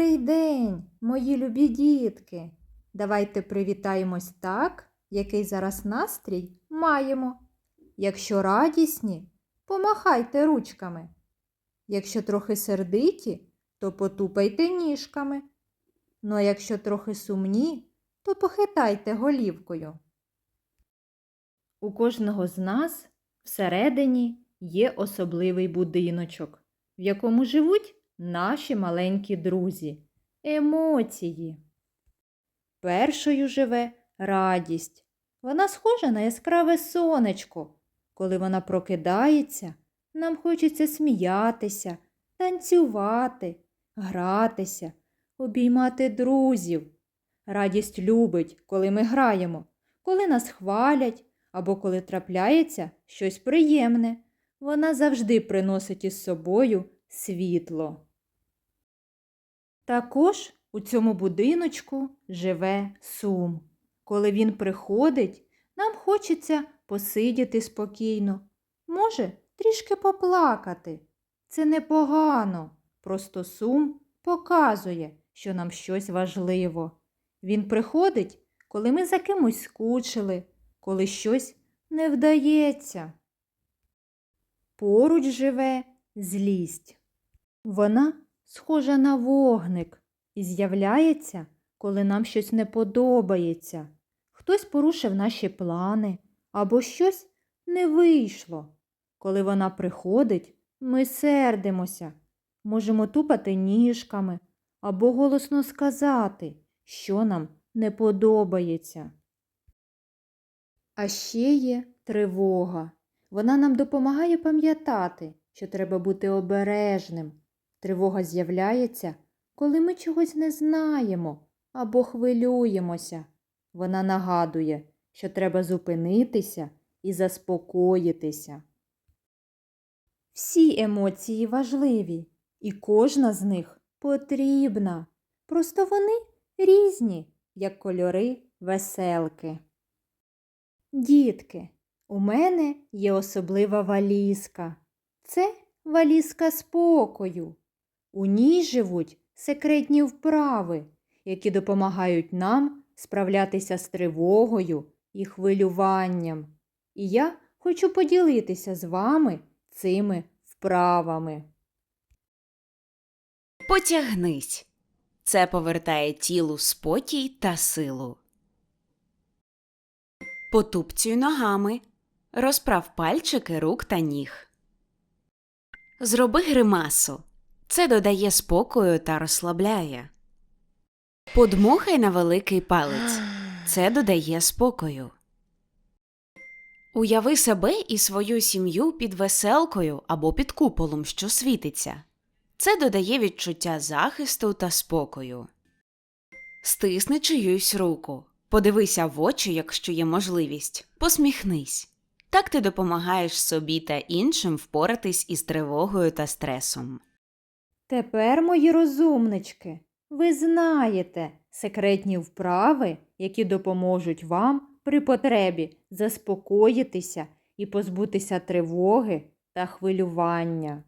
Добрий день, мої любі дітки. Давайте привітаємось так, який зараз настрій маємо. Якщо радісні, помахайте ручками. Якщо трохи сердиті, то потупайте ніжками. Ну а якщо трохи сумні, то похитайте голівкою. У кожного з нас всередині є особливий будиночок, в якому живуть наші маленькі друзі, емоції. Першою живе радість. Вона схожа на яскраве сонечко. Коли вона прокидається, нам хочеться сміятися, танцювати, гратися, обіймати друзів. Радість любить, коли ми граємо, коли нас хвалять або коли трапляється щось приємне. Вона завжди приносить із собою світло. Також у цьому будиночку живе сум. Коли він приходить, нам хочеться посидіти спокійно, може, трішки поплакати. Це непогано, просто сум показує, що нам щось важливо. Він приходить, коли ми за кимось скучили, коли щось не вдається. Поруч живе злість. Вона схожа на вогник і з'являється, коли нам щось не подобається. Хтось порушив наші плани або щось не вийшло. Коли вона приходить, ми сердимося, можемо тупати ніжками або голосно сказати, що нам не подобається. А ще є тривога. Вона нам допомагає пам'ятати, що треба бути обережним. Тривога з'являється, коли ми чогось не знаємо або хвилюємося. Вона нагадує, що треба зупинитися і заспокоїтися. Всі емоції важливі, і кожна з них потрібна. Просто вони різні, як кольори веселки. Дітки, у мене є особлива валізка. Це валізка спокою. У ній живуть секретні вправи, які допомагають нам справлятися з тривогою і хвилюванням. І я хочу поділитися з вами цими вправами. Потягнись. Це повертає тілу спокій та силу. Потупцюй ногами. Розправ пальчики рук та ніг. Зроби гримасу. Це додає спокою та розслабляє. Подмухай на великий палець. Це додає спокою. Уяви себе і свою сім'ю під веселкою або під куполом, що світиться. Це додає відчуття захисту та спокою. Стисни чиюсь руку. Подивися в очі, якщо є можливість. Посміхнись. Так ти допомагаєш собі та іншим впоратись із тривогою та стресом. Тепер, мої розумнички, ви знаєте секретні вправи, які допоможуть вам при потребі заспокоїтися і позбутися тривоги та хвилювання.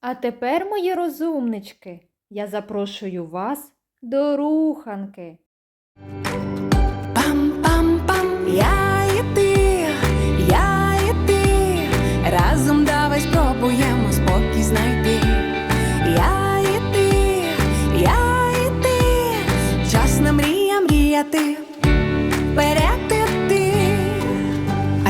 А тепер, мої розумнички, я запрошую вас до руханки.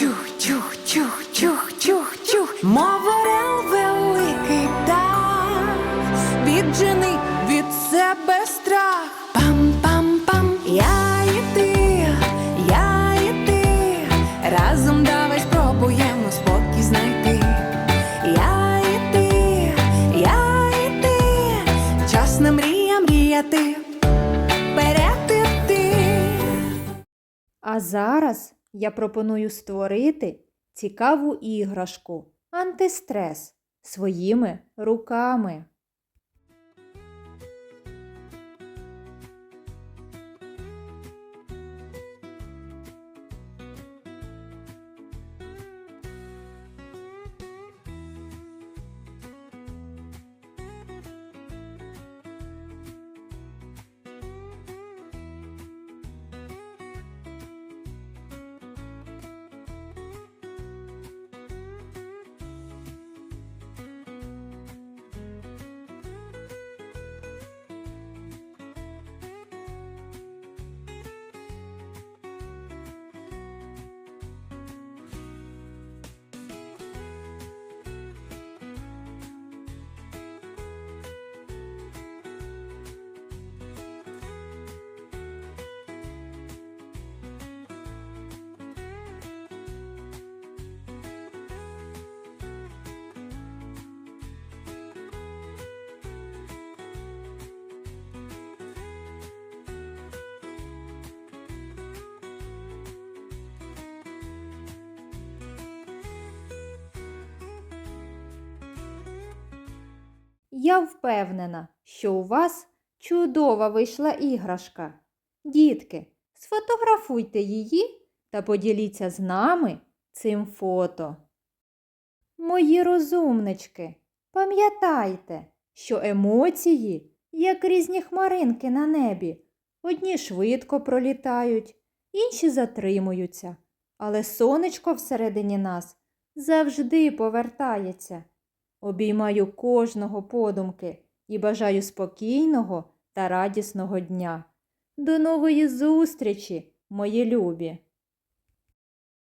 Чух, чух, чух, чух, чух, чух, мов орел великий дах, віджений від себе страх. Пам-пам-пам, я і ти, я і ти, разом давай спробуємо спокій знайти. Я і ти, я і ти, час не мрія мріяти. Перетити. А зараз я пропоную створити цікаву іграшку антистрес своїми руками. Я впевнена, що у вас чудова вийшла іграшка. Дітки, сфотографуйте її та поділіться з нами цим фото. Мої розумнички, пам'ятайте, що емоції, як різні хмаринки на небі, одні швидко пролітають, інші затримуються, але сонечко всередині нас завжди повертається. Обіймаю кожного подумки і бажаю спокійного та радісного дня. До нової зустрічі, мої любі!